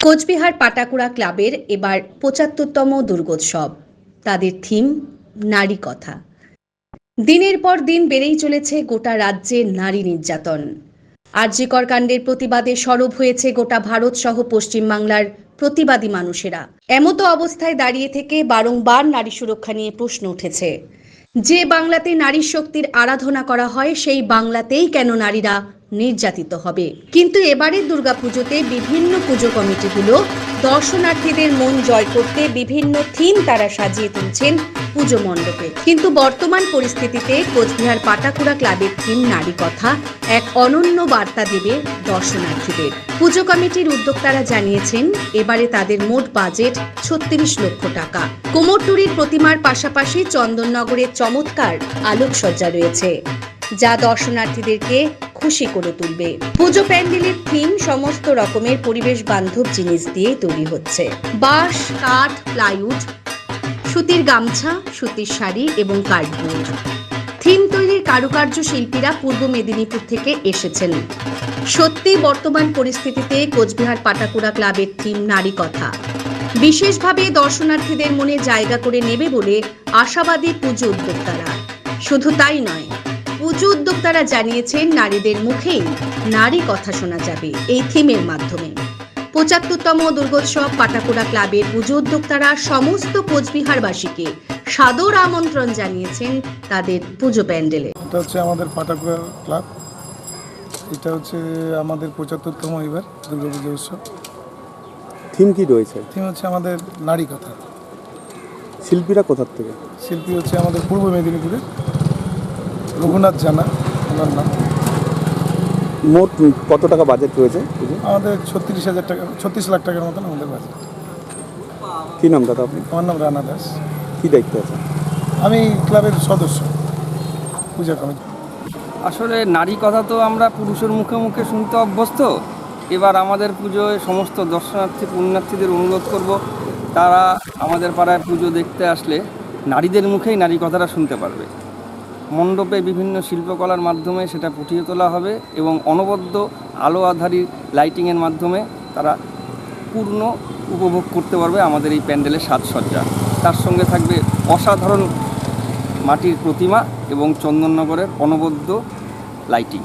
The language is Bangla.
কোচবিহার পাটাকুড়া ক্লাবের এবার পঁচাত্তরতম দুর্গোৎসব। তাদের থিম, নারী কথা। দিনের পর দিন বেড়েই চলেছে গোটা রাজ্যে নারী নির্যাতন। আরজিকর কাণ্ডের প্রতিবাদে সরব হয়েছে গোটা ভারত সহ পশ্চিমবাংলার প্রতিবাদী মানুষেরা, এমতো অবস্থায় দাঁড়িয়ে থেকে বারংবার নারী সুরক্ষা নিয়ে প্রশ্ন উঠেছে। যে বাংলাতে নারী শক্তির আরাধনা করা হয়, সেই বাংলাতেই কেন নারীরা নির্যাতিত হবে। কিন্তু এবারের দুর্গাপুজোতে বিভিন্ন পুজো কমিটিগুলো দর্শনার্থীদের মন জয় করতে বিভিন্ন থিম তারা সাজিয়ে তুলছেন পুজো মণ্ডপে। কিন্তু বর্তমান পরিস্থিতিতে কোচবিহার পাটাকুড়া ক্লাবের থিম নারী কথা এক অনন্য বার্তা দেবে দর্শনার্থীদের। পুজো কমিটির উদ্যোক্তারা জানিয়েছেন, এবারে তাদের মোট বাজেট ছত্রিশ লক্ষ টাকা। কোমরটুরির প্রতিমার পাশাপাশি চন্দননগরের চমৎকার আলোকসজ্জা রয়েছে, যা দর্শনার্থীদেরকে খুশি করে তুলবে। পুজো প্যান্ডেলের থিম সমস্ত রকমের পরিবেশ বান্ধব জিনিস দিয়ে তৈরি হচ্ছে। বাঁশ, কাঠ, প্লাইউড, সুতির গামছা, সুতির শাড়ি এবং কার্ডবোর্ড। থিম তৈরির কারুকার্য শিল্পীরা পূর্ব মেদিনীপুর থেকে এসেছেন। সত্যি বর্তমান পরিস্থিতিতে কোচবিহার পাটাকুড়া ক্লাবের থিম নারী কথা। বিশেষভাবে দর্শনার্থীদের মনে জায়গা করে নেবে বলে আশাবাদী পুজো উদ্যোক্তারা। শুধু তাই নয় পুজো উদ্যোক্তারা জানিয়েছেন নারীদের মুখেই নারী কথা শোনা যাবে এই থিমের মাধ্যমে। পঁচাত্তরতম দুর্গোৎসব পাটাকুড়া ক্লাবের পুজো উদ্যোক্তারা সমস্ত কোচবিহারবাসীকে সাদর আমন্ত্রণ জানিয়েছেন তাদের পুজো প্যান্ডেলে। এটা হচ্ছে আমাদের পাটাকুড়া ক্লাব। এটা হচ্ছে আমাদের পঁচাত্তরতম এবার দুর্গাপুজো উৎসব। থিম কি রয়েছে? থিম হচ্ছে আমাদের নারী কথা। শিল্পীরা কোথার থেকে? শিল্পী হচ্ছে আমাদের পূর্ব মেদিনীপুরে রঘুনাথ জানা ওনার নাম। মোট কত টাকা বাজেট রয়েছে? আমাদের ছত্রিশ হাজার টাকা ছত্রিশ লাখ টাকার মতন আমাদের বাজেট কি নাম দাদা আপনি? আমার নাম রানা দাস। কি দায়িত্ব আছে আমি ক্লাবের সদস্য পূজা কমিটি। আসলে নারী কথা তো আমরা পুরুষের মুখে মুখে শুনতে অভ্যস্ত। এবার আমাদের পুজোয় সমস্ত দর্শনার্থী পুণ্যার্থীদের অনুরোধ করব তারা আমাদের পাড়ায় পুজো দেখতে আসলে নারীদের মুখেই নারী কথাটা শুনতে পারবে। মণ্ডপে বিভিন্ন শিল্পকলার মাধ্যমে সেটা ফুটিয়ে তোলা হবে এবং অনবদ্য আলো আধারী লাইটিংয়ের মাধ্যমে তারা পূর্ণ উপভোগ করতে পারবে আমাদের এই প্যান্ডেলের সাজসজ্জা। তার সঙ্গে থাকবে অসাধারণ মাটির প্রতিমা এবং চন্দননগরের অনবদ্য লাইটিং।